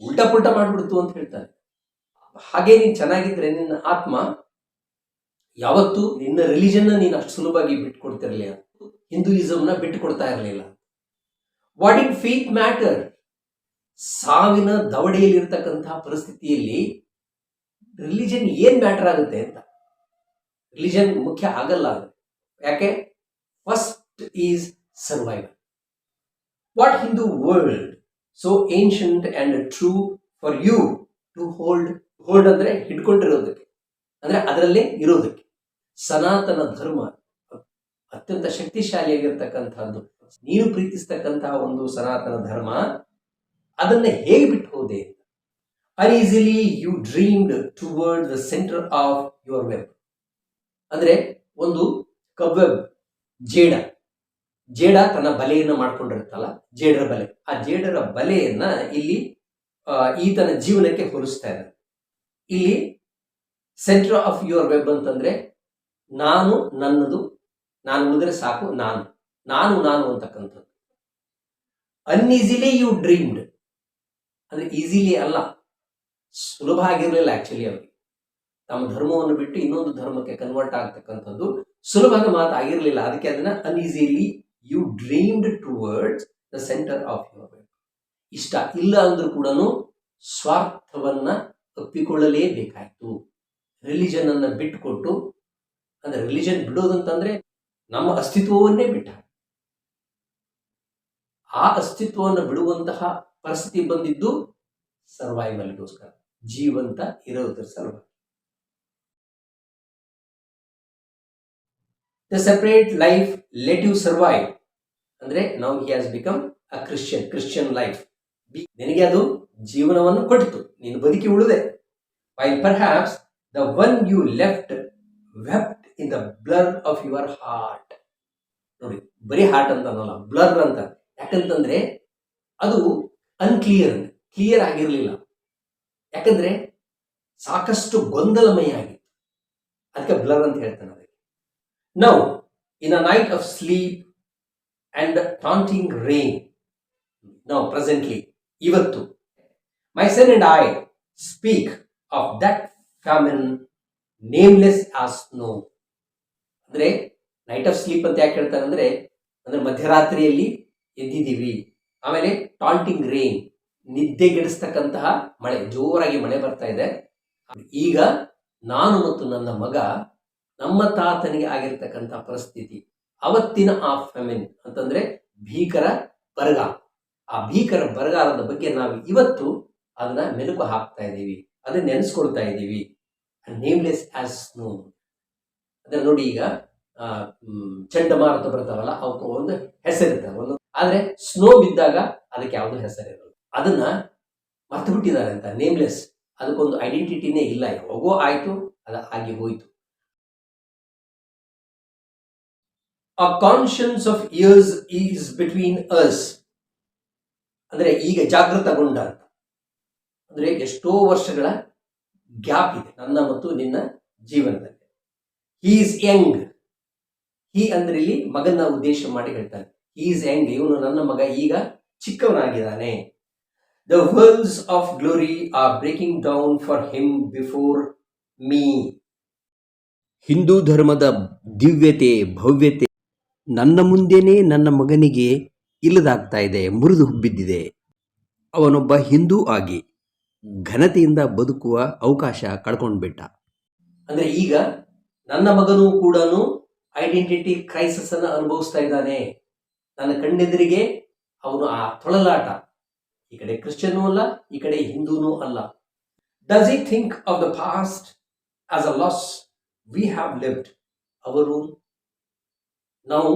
ಉಲ್ಟಾ ಪುಲ್ಟಾ ಮಾಡಿಬಿಡ್ತು ಅಂತ ಹೇಳ್ತಾರೆ. ಹಾಗೆ ನೀನು ಚೆನ್ನಾಗಿದ್ರೆ ನಿನ್ನ ಆತ್ಮ, ಯಾವತ್ತು ನಿನ್ನ ರಿಲಿಜನ್ ನೀನು ಅಷ್ಟು ಸುಲಭವಾಗಿ ಬಿಟ್ಕೊಡ್ತಿರಲಿಲ್ಲ. ಹಿಂದೂಯಿಸಮ್ನ ಬಿಟ್ಟುಕೊಡ್ತಾ ಇರಲಿಲ್ಲ. ವಾಟ್ ಇನ್ ಫೇತ್ ಮ್ಯಾಟರ್ ಸಾವಿನ ದವಡೆಯಲ್ಲಿರ್ತಕ್ಕಂತಹ ಪರಿಸ್ಥಿತಿಯಲ್ಲಿ ರಿಲಿಜನ್ ಏನ್ ಮ್ಯಾಟರ್ ಆಗುತ್ತೆ ಅಂತ. ರಿಲಿಜನ್ ಮುಖ್ಯ ಆಗಲ್ಲ ಯಾಕೆ? First is survival what Hindu world so ancient and true for you to hold hold ಅಂದ್ರೆ ಹಿಡ್ಕೊಂಡಿರೋದಕ್ಕೆ ಅಂದ್ರೆ ಅದರಲ್ಲೇ ಇರೋದಕ್ಕೆ. ಸನಾತನ ಧರ್ಮ ಅತ್ಯಂತ ಶಕ್ತಿಶಾಲಿಯಾಗಿರ್ತಕ್ಕಂಥದ್ದು. ನೀನು ಪ್ರೀತಿಸ್ತಕ್ಕಂತಹ ಒಂದು ಸನಾತನ ಧರ್ಮ, ಅದನ್ನ ಹೇಗೆ ಬಿಟ್ಟು ಹೋದೆ uneasily you dreamed toward the centre of your web ಅಂದ್ರೆ ಒಂದು ಕಬ್ವೆಬ್ ಜೇಡ. ಜೇಡ ತನ್ನ ಬಲೆಯನ್ನು ಮಾಡ್ಕೊಂಡಿರುತ್ತಲ್ಲ, ಜೇಡರ ಬಲೆ. ಆ ಜೇಡರ ಬಲೆಯನ್ನ ಇಲ್ಲಿ ಈತನ ಜೀವನಕ್ಕೆ ಹೋಲಿಸ್ತಾ ಇದ್ದಾರೆ. ಇಲ್ಲಿ ಸೆಂಟರ್ ಆಫ್ ಯುವರ್ ವೆಬ್ ಅಂತಂದ್ರೆ ನಾನು, ನನ್ನದು, ನಾನು ಉಳಿದ್ರೆ ಸಾಕು, ನಾನು. ನಾನು ನಾನು ಅಂತಕ್ಕಂಥದ್ದು. ಅನ್ಈಸಿಲಿ ಯು ಡ್ರೀಮ್ಡ್ ಅಂದ್ರೆ ಈಸಿಲಿ ಅಲ್ಲ. ಸುಲಭ ಆಗಿರಲಿಲ್ಲ ಆಕ್ಚುಲಿ ಅವರಿಗೆ. ತಮ್ಮ ಧರ್ಮವನ್ನು ಬಿಟ್ಟು ಇನ್ನೊಂದು ಧರ್ಮಕ್ಕೆ ಕನ್ವರ್ಟ್ ಆಗ್ತಕ್ಕಂಥದ್ದು ಸುಲಭದ ಮಾತು ಆಗಿರಲಿಲ್ಲ. ಅದಕ್ಕೆ ಅದನ್ನ uneasily you dreamed towards the centre of your web ಇಷ್ಟ ಇಲ್ಲ ಅಂದ್ರೂ ಕೂಡ ಸ್ವಾರ್ಥವನ್ನ ಒಪ್ಪಿಕೊಳ್ಳಲೇಬೇಕಾಯ್ತು ರಿಲಿಜನ್ ಅನ್ನ ಬಿಟ್ಟುಕೊಟ್ಟು ಅಂದ್ರೆ ರಿಲಿಜನ್ ಬಿಡೋದಂತಂದ್ರೆ ನಮ್ಮ ಅಸ್ತಿತ್ವವನ್ನೇ ಬಿಟ್ಟ. ಆ ಅಸ್ತಿತ್ವವನ್ನು ಬಿಡುವಂತಹ ಪರಿಸ್ಥಿತಿ ಬಂದಿದ್ದು ಸರ್ವೈವಲ್ಗೋಸ್ಕರ ಜೀವಂತ ಇರೋದ್ರ ಸಲುವಾಗಿ. The separate life let you survive ಅಂದ್ರೆ now he has become a Christian Christian life ನಿನಗೆ ಅದು ಜೀವನವನ್ನು ಕೊಟ್ಟಿತು. ನೀನು ಬದುಕಿ ಉಳಿದೆ. While perhaps the one you left wept in the blur of your heart ನೋಡಿ, ಬರೀ ಹಾರ್ಟ್ ಅಂತ ಅನ್ನೋಲ್ಲ ಬ್ಲರ್ ಅಂತ. ಯಾಕಂತಂದ್ರೆ ಅದು ಅನ್ಕ್ಲಿಯರ್ ಕ್ಲಿಯರ್ ಆಗಿರಲಿಲ್ಲ. ಯಾಕಂದ್ರೆ ಸಾಕಷ್ಟು ಗೊಂದಲಮಯ ಆಗಿತ್ತು ಅದಕ್ಕೆ ಬ್ಲರ್ ಅಂತ ಹೇಳ್ತಾನೆ ಅದಕ್ಕೆ. Now in a night of sleep and taunting rain now presently ಇವತ್ತು. My son and I speak of that famine nameless as no ಅಂದ್ರೆ ನೈಟ್ ಆಫ್ ಸ್ಲೀಪ್ ಅಂತ ಯಾಕೆ ಹೇಳ್ತಾರೆ ಅಂದ್ರೆ ಅಂದ್ರೆ ಮಧ್ಯರಾತ್ರಿಯಲ್ಲಿ ಎದ್ದಿದ್ದೀವಿ. ಆಮೇಲೆ ಟಾಂಟಿಂಗ್ ರೇನ್ ನಿದ್ದೆಗೆಡಿಸ್ತಕ್ಕಂತಹ ಮಳೆ, ಜೋರಾಗಿ ಮಳೆ ಬರ್ತಾ ಇದೆ. ಈಗ ನಾನು ಮತ್ತು ನನ್ನ ಮಗ ನಮ್ಮ ತಾತನಿಗೆ ಆಗಿರ್ತಕ್ಕಂತಹ ಪರಿಸ್ಥಿತಿ. ಅವತ್ತಿನ ಆ ಫೆಮಿನ್ ಅಂತಂದ್ರೆ ಭೀಕರ ಬರಗಾಲ. ಆ ಭೀಕರ ಬರಗಾಲದ ಬಗ್ಗೆ ನಾವು ಇವತ್ತು ಅದನ್ನ ಮೆಲುಕು ಹಾಕ್ತಾ ಇದ್ದೀವಿ. ಅದನ್ನ ನೆನೆಸ್ಕೊಳ್ತಾ ಇದ್ದೀವಿ. ನೇಮ್ಲೆಸ್ ಆಸ್ ಸ್ನೋ ಅಂದ್ರೆ ನೋಡಿ ಈಗ ಚಂಡಮಾರುತ ಬರ್ತಾವಲ್ಲ, ಅವಕ್ಕೆ ಒಂದು ಹೆಸರಿರ್ತವೆ ಒಂದು ಆದ್ರೆ ಸ್ನೋ ಬಿದ್ದಾಗ ಅದಕ್ಕೆ ಯಾವುದು ಹೆಸರಿರಲ್ಲ. ಅದನ್ನ ಮರ್ತು ಬಿಟ್ಟಿದ್ದಾರೆ ಅಂತ. ನೇಮ್ಲೆಸ್ ಅದಕ್ಕೊಂದು ಐಡೆಂಟಿಟಿನೇ ಇಲ್ಲ. ಯಾವಾಗೋ ಆಯಿತು, ಅದು ಆಗಿ ಹೋಯಿತು. ಆ conscience of years is between us ಅಂದ್ರೆ ಈಗ ಜಾಗೃತಗೊಂಡ ಅಂತ ಅಂದ್ರೆ ಎಷ್ಟೋ ವರ್ಷಗಳ ಗ್ಯಾಪ್ ಇದೆ ನನ್ನ ಮತ್ತು ನಿನ್ನ ಜೀವನದಲ್ಲಿ. ಹಿ ಈಸ್ ಯಂಗ್ ಹಿ ಅಂದ್ರೆ ಇಲ್ಲಿ ಮಗನ ಉದ್ದೇಶ ಮಾಡಿ ಹೇಳ್ತಾನೆ ಹಿ ಈಸ್ ಯಂಗ್ ಇವನು ನನ್ನ ಮಗ, ಈಗ ಚಿಕ್ಕವನಾಗಿದ್ದಾನೆ. The whorls of glory a breaking down for him before me Hindu ಧರ್ಮದ ದಿವ್ಯತೆ, ಭವ್ಯತೆ ನನ್ನ ಮುಂದೆನೇ ನನ್ನ ಮಗನಿಗೆ ಇಲ್ಲದಾಗ್ತಾ ಇದೆ, ಮುರಿದು ಹುಬ್ಬಿದ್ದಿದೆ ಅವನೊಬ್ಬ ಹಿಂದೂ ಆಗಿ ಘನತೆಯಿಂದ ಬದುಕುವ ಅವಕಾಶ ಕಳ್ಕೊಂಡ್ಬಿಟ್ಟ ಅಂದ್ರೆ ಈಗ ನನ್ನ ಮಗನೂ ಕೂಡ ಐಡೆಂಟಿಟಿ ಕ್ರೈಸಿಸ್ ಅನ್ನು ಅನುಭವಿಸ್ತಾ ಇದ್ದಾನೆ. ನನ್ನ ಕಣ್ಣೆದುರಿಗೆ ಅವನು ಆ ತೊಳಲಾಟ. ಈ ಕಡೆ ಕ್ರಿಶ್ಚಿಯನ್ನೂ ಅಲ್ಲ, ಈ ಕಡೆ ಹಿಂದೂನೂ ಅಲ್ಲ. Does he think of the past as a loss we have lived ಅವರು ನಾವು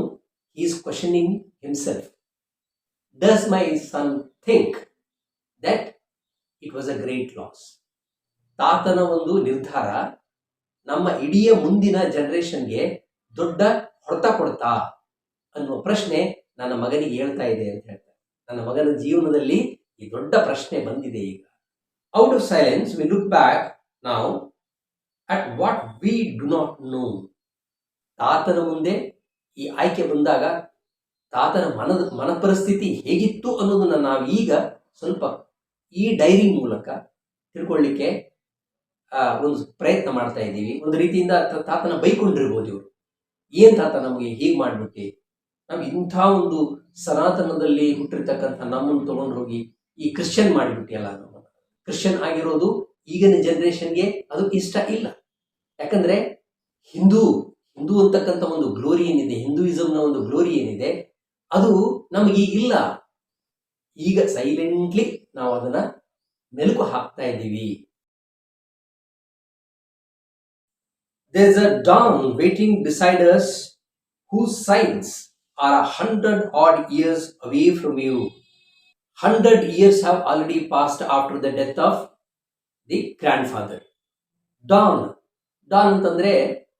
is questioning himself does my son think that it was a great loss ತಾತನ ಒಂದು ನಿರ್ಧಾರ ನಮ್ಮ ಇಡೀ ಮುಂದಿನ ಜನರೇಷನ್ಗೆ ದೊಡ್ಡ ಹೊಡೆತ ಕೊಡ್ತಾ ಅನ್ನುವ ಪ್ರಶ್ನೆ ನನ್ನ ಮಗನಿಗೆ ಹೇಳ್ತಾ ಇದೆ ಅಂತ ಹೇಳ್ತಾರೆ ನನ್ನ ಮಗನ ಜೀವನದಲ್ಲಿ ಈ ದೊಡ್ಡ ಪ್ರಶ್ನೆ ಬಂದಿದೆ ಈಗ. Out of silence we look back ನಾವು at what we do not know ತಾತನ ಮುಂದೆ ಈ ಆಯ್ಕೆ ಬಂದಾಗ ತಾತನ ಮನದ ಮನ ಪರಿಸ್ಥಿತಿ ಹೇಗಿತ್ತು ಅನ್ನೋದನ್ನ ನಾವು ಈಗ ಸ್ವಲ್ಪ ಈ ಡೈರಿ ಮೂಲಕ ತಿಳ್ಕೊಳ್ಳಿಕ್ಕೆ ಒಂದು ಪ್ರಯತ್ನ ಮಾಡ್ತಾ ಇದ್ದೀವಿ. ಒಂದು ರೀತಿಯಿಂದ ತಾತನ ಬೈಕೊಂಡಿರ್ಬೋದು ಇವರು. ಏನ್ ತಾತ ನಮಗೆ ಹೀಗೆ ಮಾಡ್ಬಿಟ್ಟಿ? ನಾವು ಇಂಥ ಒಂದು ಸನಾತನದಲ್ಲಿ ಹುಟ್ಟಿರ್ತಕ್ಕಂಥ ನಮ್ಮನ್ನು ತಗೊಂಡು ಹೋಗಿ ಈ ಕ್ರಿಶ್ಚಿಯನ್ ಮಾಡಿಬಿಟ್ಟಿಯಲ್ಲ ನಮ್ಮ ಕ್ರಿಶ್ಚಿಯನ್ ಆಗಿರೋದು ಈಗಿನ ಜನರೇಷನ್ಗೆ ಅದು ಇಷ್ಟ ಇಲ್ಲ. ಯಾಕಂದ್ರೆ ಹಿಂದೂ ಹಿಂದೂ ಅಂತಕ್ಕಂಥ ಒಂದು ಗ್ಲೋರಿ ಏನಿದೆ ಹಿಂದೂಯಿಸಮ್ನ ಒಂದು ಗ್ಲೋರಿ ಏನಿದೆ, ಅದು ನಮಗೀಗಿಲ್ಲ ಈಗ ಸೈಲೆಂಟ್ಲಿ ನಾವು ಅದನ್ನ ಮೆಲುಕು ಹಾಕ್ತಾ ಇದ್ದೀವಿ is a dawn waiting deciders who whose signs are a hundred odd years away from you. Hundred years have already passed after the death of the grandfather. Dawn dawn ಅಂತಂದ್ರೆ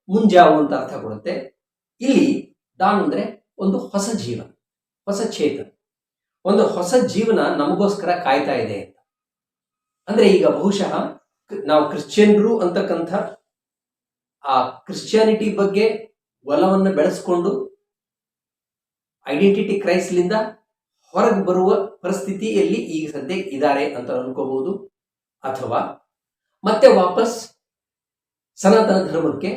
ಮುಂಜಾವು ಅಂತ ಅರ್ಥ ಕೊಡುತ್ತೆ ಇಲ್ಲಿ ಡಾನ್ ಅಂದ್ರೆ ಒಂದು ಹೊಸ ಜೀವನ ಹೊಸ ಚೇತನ ಒಂದು ಹೊಸ ಜೀವನ ನಮಗೋಸ್ಕರ ಕಾಯ್ತಾ ಇದೆ ಅಂತ. ಅಂದ್ರೆ ಈಗ ಬಹುಶಃ ನಾವು ಕ್ರಿಶ್ಚಿಯನ್ರು ಅಂತಕ್ಕಂಥ ಆ ಕ್ರಿಶ್ಚಿಯಾನಿಟಿ ಬಗ್ಗೆ ಒಲವನ್ನು ಬೆಳೆಸ್ಕೊಂಡು ಐಡೆಂಟಿಟಿ ಕ್ರೈಸ್ಲಿಂದ ಹೊರಗೆ ಬರುವ ಪರಿಸ್ಥಿತಿಯಲ್ಲಿ ಈಗ ಸದ್ಯ ಇದ್ದಾರೆ ಅಂತ ಅನ್ಕೋಬಹುದು. ಅಥವಾ ಮತ್ತೆ ವಾಪಸ್ ಸನಾತನ ಧರ್ಮಕ್ಕೆ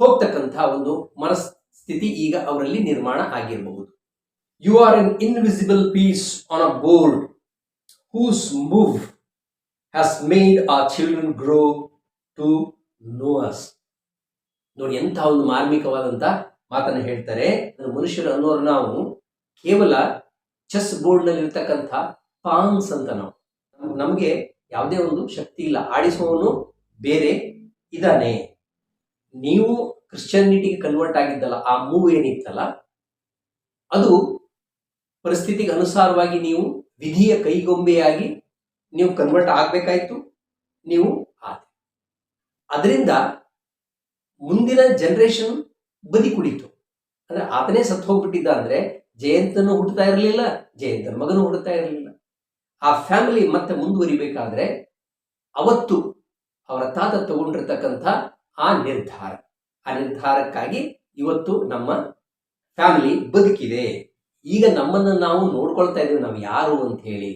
ಹೋಗ್ತಕ್ಕಂಥ ಒಂದು ಮನಸ್ಥಿತಿ ಈಗ ಅವರಲ್ಲಿ ನಿರ್ಮಾಣ ಆಗಿರಬಹುದು. You are an invisible piece on a board whose move has made our children grow to know us. ನೋಡಿ, ಎಂಥ ಒಂದು ಮಾರ್ಮಿಕವಾದಂಥ ಮಾತನ್ನು ಹೇಳ್ತಾರೆ. ಮನುಷ್ಯರು ಅನ್ನೋರು ನಾವು ಕೇವಲ ಚೆಸ್ ಬೋರ್ಡ್ನಲ್ಲಿ ಇರ್ತಕ್ಕಂಥ ಪಾನ್ಸ್ ಅಂತ ನಾವು. ನಮ್ಗೆ ಯಾವುದೇ ಒಂದು ಶಕ್ತಿ ಇಲ್ಲ. ಆಡಿಸುವವನು ಬೇರೆ ಇದ್ದಾನೆ. ನೀವು ಕ್ರಿಶ್ಚಿಯಾನಿಟಿಗೆ ಕನ್ವರ್ಟ್ ಆಗಿದ್ದಲ್ಲ, ಆ ಮೂವ್ ಏನಿತ್ತಲ್ಲ, ಅದು ಪರಿಸ್ಥಿತಿಗೆ ಅನುಸಾರವಾಗಿ ನೀವು ವಿಧಿಯ ಕೈಗೊಂಬೆಯಾಗಿ ನೀವು ಕನ್ವರ್ಟ್ ಆಗಬೇಕಾಯ್ತು, ನೀವು ಆದ. ಅದರಿಂದ ಮುಂದಿನ ಜನರೇಷನ್ ಬದಿ ಕುಡಿತು ಅಂದ್ರೆ ಆತನೇ ಸತ್ತು ಹೋಗ್ಬಿಟ್ಟಿದ್ದ ಅಂದ್ರೆ ಜಯಂತನು ಹುಟ್ಟುತ್ತಾ ಇರಲಿಲ್ಲ, ಜಯಂತನ ಮಗನು ಹುಟ್ಟುತ್ತಾ ಇರಲಿಲ್ಲ. ಆ ಫ್ಯಾಮಿಲಿ ಮತ್ತೆ ಮುಂದುವರಿಬೇಕಾದ್ರೆ ಅವತ್ತು ಅವರ ತಾತ ತಗೊಂಡಿರ್ತಕ್ಕಂಥ ಆ ನಿರ್ಧಾರ. ಆ ನಿರ್ಧಾರಕ್ಕಾಗಿ ಇವತ್ತು ನಮ್ಮ ಫ್ಯಾಮಿಲಿ ಬದುಕಿದೆ. ಈಗ ನಮ್ಮನ್ನು ನಾವು ನೋಡ್ಕೊಳ್ತಾ ಇದ್ದೀವಿ ನಾವು ಯಾರು ಅಂತ ಹೇಳಿ?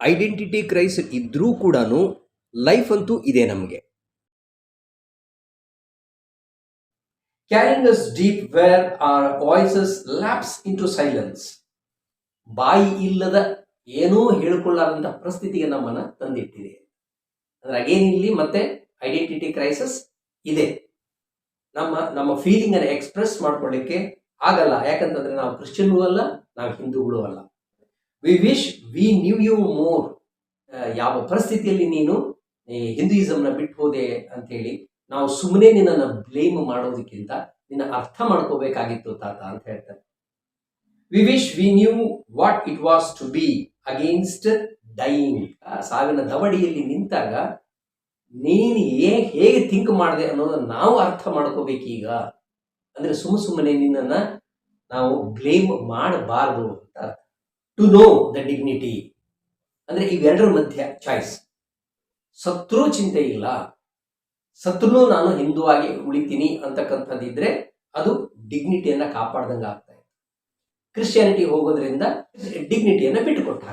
ಐಡೆಂಟಿಟಿ ಕ್ರೈಸ್ ಇದ್ರೂ ಕೂಡ ಲೈಫ್ ಅಂತೂ ಇದೆ ನಮಗೆ. Carrying us deep where our voices lapse into silence ಬಾಯಿ ಇಲ್ಲದ ಏನೂ ಹೇಳಿಕೊಳ್ಳಾದಂಥ ಪರಿಸ್ಥಿತಿಗೆ ನಮ್ಮನ್ನ ತಂದಿಟ್ಟಿದೆ. ಅಂದ್ರೆ ಅಗೇನ್ ಇಲ್ಲಿ ಮತ್ತೆ ಐಡೆಂಟಿಟಿ ಕ್ರೈಸಸ್ ಇದೆ. ನಮ್ಮ ನಮ್ಮ ಫೀಲಿಂಗ್ ಅನ್ನು ಎಕ್ಸ್ಪ್ರೆಸ್ ಮಾಡ್ಕೊಳ್ಳಿಕ್ಕೆ ಆಗಲ್ಲ. ಯಾಕಂತಂದ್ರೆ ನಾವು ಕ್ರಿಶ್ಚಿಯನ್ಗೂ ಅಲ್ಲ, ನಾವು ಹಿಂದೂಗಳು ಅಲ್ಲ. We wish we knew you more ಯಾವ ಪರಿಸ್ಥಿತಿಯಲ್ಲಿ ನೀನು ಹಿಂದೂಯಿಸಮ್ನ ಬಿಟ್ಟು ಹೋದೆ ಅಂತೇಳಿ ನಾವು ಸುಮ್ಮನೆ ನಿನ್ನನ್ನು ಬ್ಲೇಮ್ ಮಾಡೋದಕ್ಕಿಂತ ನಿನ್ನ ಅರ್ಥ ಮಾಡ್ಕೋಬೇಕಾಗಿತ್ತು ತಾತ ಅಂತ ಹೇಳ್ತಾರೆ. We wish we knew what it was to be against dying ಸಾವಿನ ದವಡಿಯಲ್ಲಿ ನಿಂತಾಗ ನೀನು ಏ ಹೇಗೆ ಥಿಂಕ್ ಮಾಡಿದೆ ಅನ್ನೋದನ್ನ ನಾವು ಅರ್ಥ ಮಾಡ್ಕೋಬೇಕೀಗ? ಅಂದ್ರೆ ಸುಮ್ಮ ಸುಮ್ಮನೆ ನಿನ್ನನ್ನು ನಾವು ಬ್ಲೇಮ್ ಮಾಡಬಾರದು ಅಂತ ಟು ನೋ ದ ಡಿಗ್ನಿಟಿ ಅಂದ್ರೆ ಇವೆರಡರ ಮಧ್ಯ ಚಾಯ್ಸ್ ಸತ್ರು ಚಿಂತೆ ಇಲ್ಲ. ಸತ್ರು ನಾನು ಹಿಂದುವಾಗಿ ಉಳಿತೀನಿ ಅಂತಕ್ಕಂಥದ್ದಿದ್ರೆ ಅದು ಡಿಗ್ನಿಟಿಯನ್ನ ಕಾಪಾಡ್ದಂಗೆ ಆಗ್ತಾ ಇದೆ. ಕ್ರಿಶ್ಚಿಯಾನಿಟಿ ಹೋಗೋದ್ರಿಂದ ಡಿಗ್ನಿಟಿಯನ್ನ ಬಿಟ್ಟುಕೊಟ್ಟ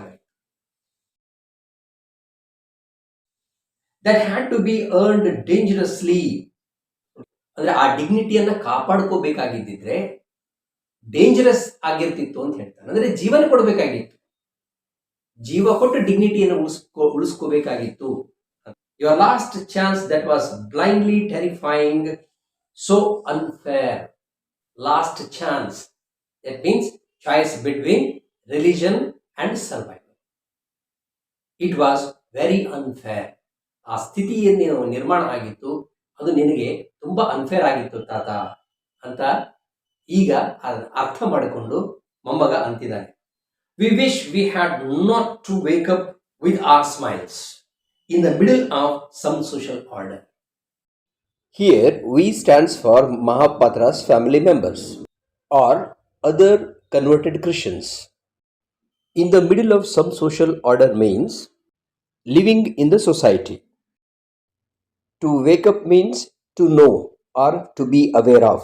that had to be earned dangerously ಅಂದ್ರೆ ಆ ಡಿಗ್ನಿಟಿಯನ್ನ ಕಾಪಾಡ್ಕೋಬೇಕಾಗಿದ್ದಿದ್ರೆ ಡೇಂಜರಸ್ ಆಗಿರ್ತಿತ್ತು ಅಂತ ಹೇಳ್ತಾನೆ ಅಂದ್ರೆ ಜೀವನ ಕೊಡಬೇಕಾಗಿತ್ತು. ಜೀವ ಕೊಟ್ಟು ಡಿಗ್ನಿಟಿಯನ್ನು ಉಳಿಸ್ಕೋ, ಉಳಿಸ್ಕೋಬೇಕಾಗಿತ್ತು. Your last chance that was blindly terrifying so unfair last chance that means choice between religion and survival. It was very unfair ಆ ಸ್ಥಿತಿಯನ್ನು ನಿರ್ಮಾಣ ಆಗಿತ್ತು. ಅದು ನಿನಗೆ ತುಂಬಾ ಅನ್ಫೇರ್ ಆಗಿತ್ತು ತಾತ ಅಂತ ಈಗ ಅದನ್ನ ಅರ್ಥ ಮಾಡಿಕೊಂಡು ಮೊಮ್ಮಗ ಅಂತಿದ್ದಾನೆ we wish we had not to wake up with our smiles in the middle of some social order. Here we stands for Mahapatra's family members or other converted Christians. In the middle of some social order means living in the society. To wake up means to know or to be aware of.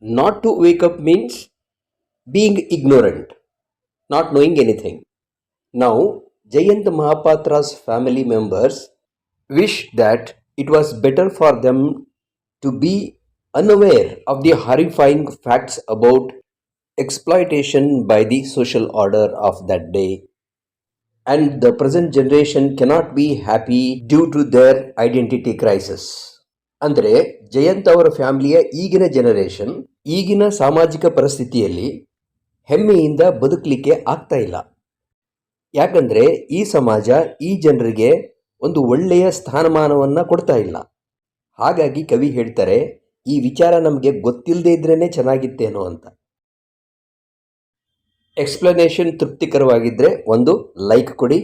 Not to wake up means being ignorant, not knowing anything. Now, Jayant Mahapatra's family members wish that it was better for them to be unaware of the horrifying facts about exploitation by the social order of that day. And the present generation cannot be happy due to their identity crisis. ಅಂದರೆ ಜಯಂತ್ ಅವರ ಫ್ಯಾಮಿಲಿಯ ಈಗಿನ generation ಈಗಿನ ಸಾಮಾಜಿಕ ಪರಿಸ್ಥಿತಿಯಲ್ಲಿ ಹೆಮ್ಮೆಯಿಂದ ಬದುಕಲಿಕ್ಕೆ ಆಗ್ತಾ ಇಲ್ಲ. ಯಾಕಂದರೆ ಈ ಸಮಾಜ ಈ ಜನರಿಗೆ ಒಂದು ಒಳ್ಳೆಯ ಸ್ಥಾನಮಾನವನ್ನು ಕೊಡ್ತಾ ಇಲ್ಲ. ಹಾಗಾಗಿ ಕವಿ ಹೇಳ್ತಾರೆ, ಈ ವಿಚಾರ ನಮಗೆ ಗೊತ್ತಿಲ್ಲದೆ ಇದ್ರೇ ಚೆನ್ನಾಗಿತ್ತೇನೋ ಅಂತ. ಎಕ್ಸ್ಪ್ಲನೇಷನ್ ತೃಪ್ತಿಕರವಾಗಿದ್ದರೆ ಒಂದು ಲೈಕ್ ಕೊಡಿ.